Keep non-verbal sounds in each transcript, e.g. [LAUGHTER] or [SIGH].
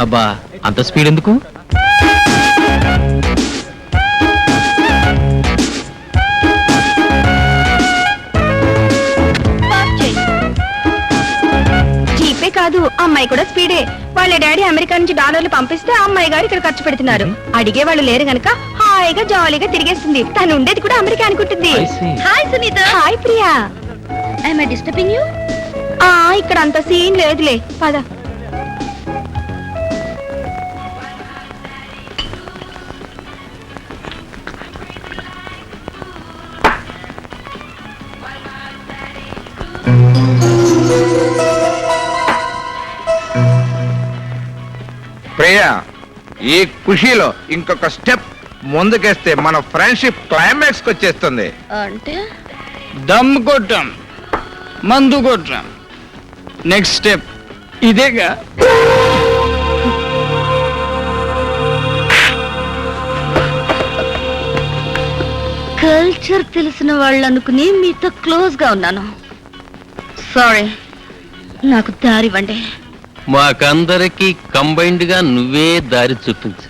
అబ్బా అంత స్పీడ్ ఎందుకు? జీపే కాదు అమ్మాయి కూడా స్పీడే. వాళ్ళ డాడీ అమెరికా నుంచి డాలర్లు పంపిస్తే అమ్మాయి గారు ఇక్కడ ఖర్చు పెడుతున్నారు. అడిగే వాళ్ళు లేరు గనక హాయిగా జాలీగా తిరిగేస్తుంది. తను ఉండేది కూడా అమెరికా అనుకుంటుంది. I see. Hi Sunitha. Hi Priya. I disturbing you ఆ ఇక్కడ అంత సీన్ లేదులే. పద. ఈ ఖుషీలో ఇంకొక స్టెప్ ముందుకేస్తే మన ఫ్రెండ్షిప్ క్లైమాక్స్ వచ్చేస్తుంది. అంటే? దమ్ కొట్టాం మందు కొట్టాం. నెక్స్ట్ స్టెప్ ఇదేగా. కల్చర్ తెలిసిన వాళ్ళు అనుకుని మీతో క్లోజ్గా ఉన్నాను. సారీ నాకు దారివ్వండి మాకందరికి కంబైన్డ్గా నువ్వే దారి చూపించు.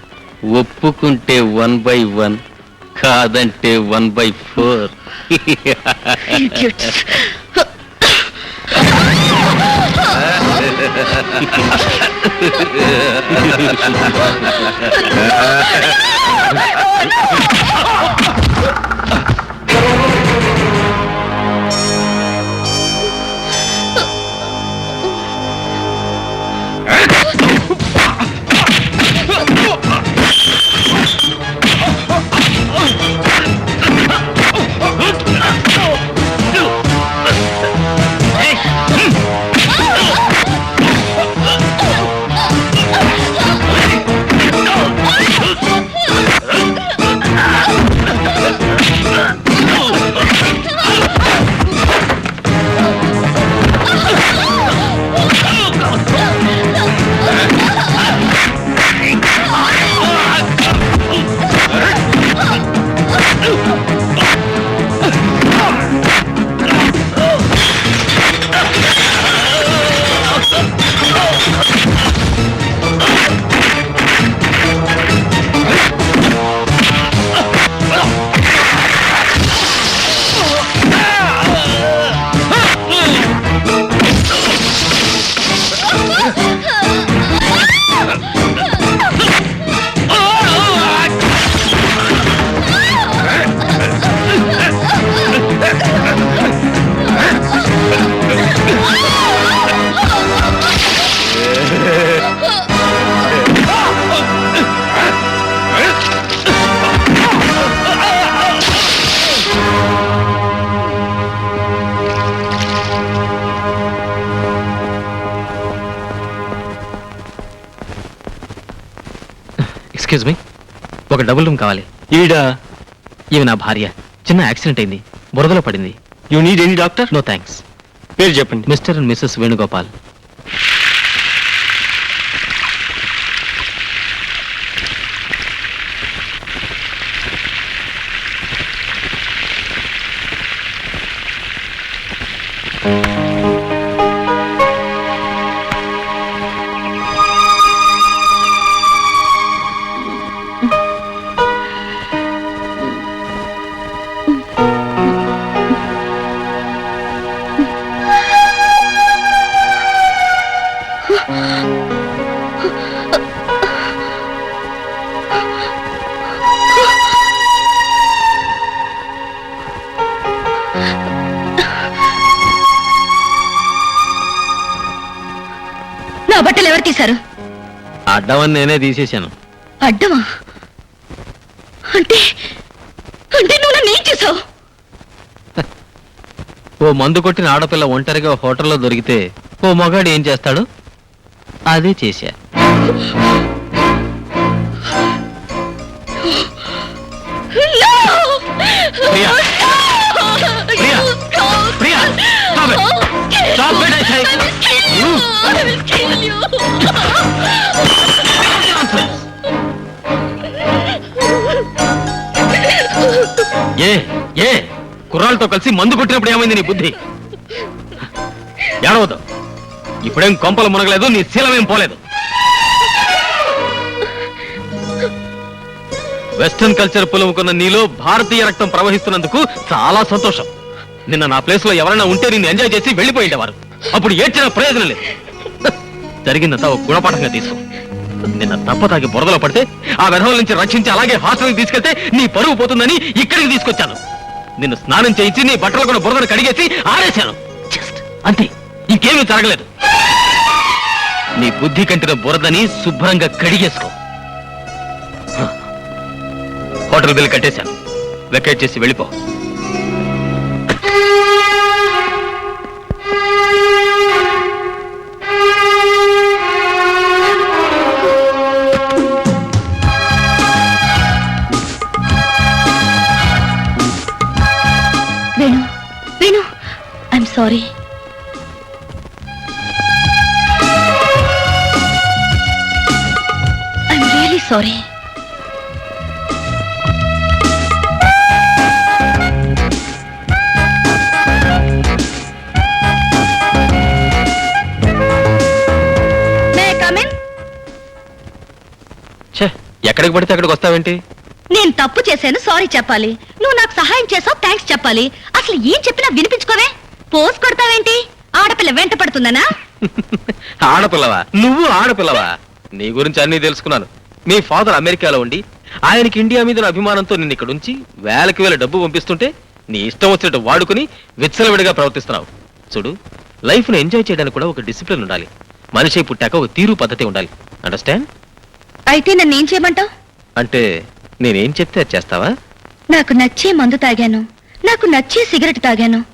ఒప్పుకుంటే వన్ బై వన్ కాదంటే one by four excuse me ఒక డబుల్ రూమ్ కావాలి. ఈడా ఇవి నా భార్య. చిన్న యాక్సిడెంట్ అయింది. బురదలో పడింది. You need any doctor no thanks పేరు చెప్పండి. Mister and missus Venugopal. నా బట్టలు ఎవరు తీశారు? అడ్డమని నేనే తీసేశాను. అడ్డమా? అంటే అంటే నువ్వు నన్ను ఏం చేసావు ఓ మందు కొట్టిన ఆడపిల్ల ఒంటరిగా హోటల్లో దొరికితే ఓ మగాడు ఏం చేస్తాడు? అదే చేశా. Priya! Priya! Priya! stop it. Stop it, I say. You. ఏ ఏ కుర్రాళ్ళతో కలిసి మందు కొట్టినప్పుడు ఏమైంది నీ బుద్ధి? ఏడవద్దు. ఇప్పుడేం కొంపలు మునగలేదు నీ శీలమేం పోలేదు. వెస్టర్న్ కల్చర్ పులుముకున్న నీలో భారతీయ రక్తం ప్రవహిస్తున్నందుకు చాలా సంతోషం. నిన్న నా ప్లేస్లో ఎవరైనా ఉంటే నిన్ను ఎంజాయ్ చేసి వెళ్ళిపోయేవారు. అప్పుడు ఏడ్చిన ప్రయోజనం లేదు. జరిగిందంతా ఒక గుణపాఠంగా తీసుకో. నిన్న తప్పతాగి బురదలో పడితే ఆ విధవుల నుంచి రక్షించి అలాగే హాస్టల్కి తీసుకెళ్తే నీ పరువు పోతుందని ఇక్కడికి తీసుకొచ్చాను. నిన్ను స్నానం చేయించి నీ బట్టలు కూడా బురదను కడిగేసి ఆరేశాను. అంతే. ఇంకేమీ జరగలేదు నీ బుద్ధి కంటిన బురదని శుభ్రంగా కడిగేసుకో. హోటల్ బిల్ కట్టేశాను. వెకేట్ చేసి వెళ్ళిపో. Venu Venu I'm sorry sorry. ఎక్కడికి పడితే అక్కడికి వస్తావేంటి? నేను తప్పు చేశాను సారీ చెప్పాలి. నువ్వు నాకు సహాయం చేసావు థ్యాంక్స్ చెప్పాలి. అసలు ఏం చెప్పినా వినిపించుకోవే? పోస్ కొడతావేంటి? ఆడపిల్ల వెంట పడుతుందనా? [LAUGHS] ఆడపిల్లవా? నువ్వు ఆడపిల్లవా? నీ గురించి అన్నీ తెలుసుకున్నాను. మీ ఫాదర్ అమెరికాలో ఉండి ఆయనకి ఇండియా మీద అభిమానంతో నిన్ను ఇక్కడ ఉంచి వేలకి వేల డబ్బు పంపిస్తుంటే నీ ఇష్టం వచ్చినట్టు వాడుకుని విచ్చలవిడిగా ప్రవర్తిస్తున్నావు. చూడు లైఫ్ను ఎంజాయ్ చేయడానికి కూడా ఒక డిసిప్లిన్ ఉండాలి. మనిషి పుట్టాక ఒక తీరు పద్ధతి ఉండాలి. అండర్స్టాండ్? అయితే నన్ను ఏం చేయమంటావు? అంటే నేనేం చెప్తే అది చేస్తావా? నాకు నచ్చే మందు తాగాను. నాకు నచ్చే సిగరెట్ తాగాను.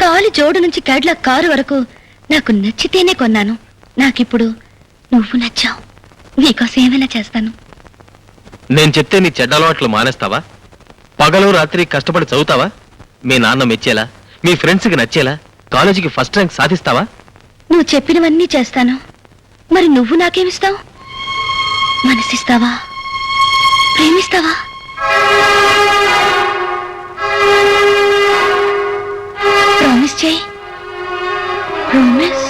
కాలి జోడు నుంచి క్యాడ్లా కారు వరకు నాకు నచ్చితేనే కొన్నాను. నాకిప్పుడు నువ్వు నచ్చావు. నీకోసం ఏమైనా చేస్తాను. నేను చెప్తే నీ చెడ్డ అలవాట్లు మానేస్తావా? పగలు రాత్రి కష్టపడి చదువుతావా? మీ నాన్న మెచ్చేలా? మీ ఫ్రెండ్స్కి నచ్చేలా? కాలేజీకి ఫస్ట్ ర్యాంక్ సాధిస్తావా? నువ్వు చెప్పినవన్నీ చేస్తాను. మరి నువ్వు నాకేమిస్తావు? మనసిస్తావా? ప్రేమిస్తావా? ప్రామిస్ చేయి. ప్రామిస్.